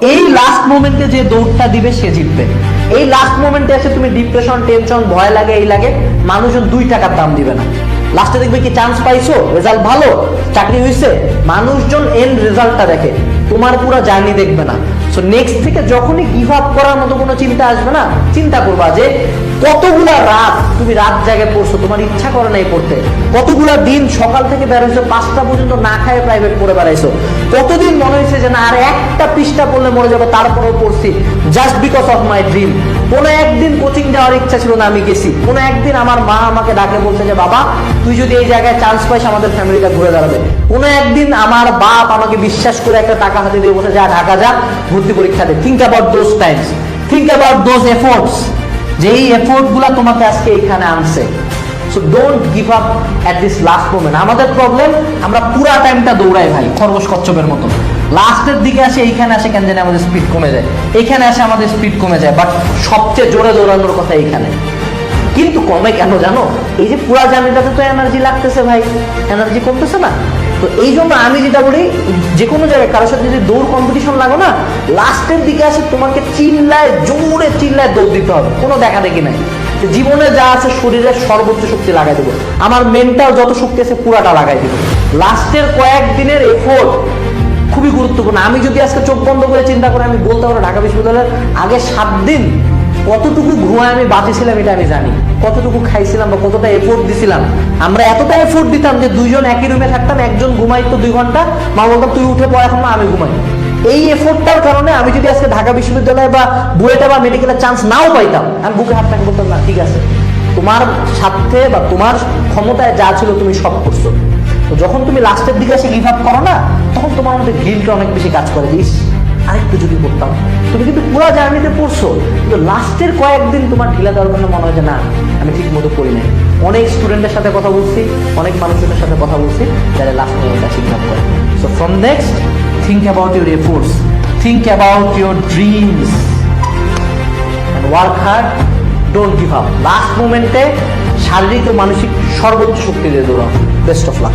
এই লাস্ট মোমেন্টে যে দৌড়টা দিবে, সে জিতবে। এই লাস্ট মোমেন্টে এসে তুমি ডিপ্রেশন টেনশন ভয় লাগে, এই লাগে, মানুষজন দুই টাকার দাম দিবে না। লাস্টে দেখবে কি চান্স পাইছো? রেজাল্ট ভালো, চাকরি হয়েছে মানুষজন এন্ড রেজাল্টটা দেখে। তোমার পুরো জার্নি দেখবে না। সো নেক্সট থেকে যখনই গিভ আপ করার মতো কোনো চিন্তা আসবে না, চিন্তা করবা যে কতগুলা রাত তুমি রাত জায়গায় পড়ছো, তোমার ইচ্ছা করে নাই পড়তে। কতগুলা দিন সকাল থেকে বের হয়েছো, পাঁচটা পর্যন্ত না খায় প্রাইভেট পড়ে বেড়াইছো। কতদিন মনে হয়েছে যে না, আর একটা পৃষ্ঠা পড়লে মরে যাব, তারপরেও পড়ছি just because of my dream কোনো একদিন কোচিং যাওয়ার ইচ্ছা ছিল না, আমি গেছি। কোনো একদিন আমার মা আমাকে ডাকে বলতে যে, বাবা, তুই যদি এই জায়গায় চান্স পাইস আমাদের ফ্যামিলিটা ঘুরে দাঁড়াবে। কোনো একদিন আমার বাপ আমাকে বিশ্বাস করে একটা টাকা হাতে দিয়ে বসে যা, ঢাকা যা, ভর্তি পরীক্ষা দে। Think about those times think about those efforts যে এই এফোর্টগুলা তোমাকে আজকে এখানে আনছে। So don't give up at this last moment আমাদের প্রবলেম আমরা পুরা টাইমটা দৌড়াই ভাই, খরগোশ কচ্ছপের মতো। লাস্টের দিকে আসে, এইখানে আসে কেন জানি আমাদের স্পিড কমে যায়। এইখানে আসে আমাদের স্পিড কমে যায় বাট সবচেয়ে জোরে দৌড়ানোর কথা এইখানে। কিন্তু কমে কেন জানো? এই যে পুরা জার্নিটাতে তো এনার্জি লাগতেছে ভাই এনার্জি কমতেছে না। তো এই জন্য আমি যেটা বলি, যে কোনো জায়গায় কারোর সাথে যদি দৌড় কম্পিটিশন লাগো না, লাস্টের দিকে আসে তোমাকে চিল্লায়, জোরে চিল্লায় দৌড় দিতে হবে, কোনো দেখা দেখি নাই জীবনে যা আছে শরীরের সর্বোচ্চ শক্তি লাগাই দেবো। আমার মেন্টাল যত শক্তি আছে পুরাটা লাগাই দেবো। লাস্টের কয়েকদিনের এফোর্ট গুরুত্বপূর্ণ। আমি যদি আজকে চোখ বন্ধ করে চিন্তা করে, আমি বলতে পারব ঢাকা বিশ্ববিদ্যালয়ের আগে সাত দিন কতটুকু ঘুমায় আমি বাঁচেছিলাম এটা আমি জানি। কতটুকু খাইছিলাম বা কতটা এফোর্ট দিছিলাম। আমরা এতটা এফোর্ট দিতাম যে দুইজন একই রুমে থাকতাম, একজন ঘুমাইতো দুই ঘণ্টা। মা বলতাম তুই উঠে পড়, এখন আমি ঘুমাই। এই এফোর্টটার কারণে আমি যদি আজকে ঢাকা বিশ্ববিদ্যালয়ে বা বুয়েটা বা মেডিকেলের চান্স নাও পাইতাম, আমি বুকে হাত থাকে বলতাম না, ঠিক আছে। তোমার সাথে বা তোমার ক্ষমতায় যা ছিল তুমি সব করছ। তো যখন তুমি লাস্টের দিকে এসে গিভ আপ করো না, তখন তোমার মধ্যে গিলটা অনেক বেশি কাজ করে। দিস আরেকটু যদি করতাম। তুমি কিন্তু পুরো জার্নিতে পড়ছো। কিন্তু লাস্টের কয়েকদিন তোমার ঢিলা দেওয়ার জন্য মনে হয় যে, না, আমি ঠিক মতো করি নাই। অনেক স্টুডেন্টের সাথে কথা বলছি, অনেক মানুষজনের সাথে কথা বলছি, যারা লাস্ট মোমেন্টটা শিক্ষা করে। So from next think about your efforts think about your dreams work hard don't give up last মোমেন্টে শারীরিক ও মানসিক সর্বোচ্চ শক্তি দিয়ে দৌড়াও. Best of luck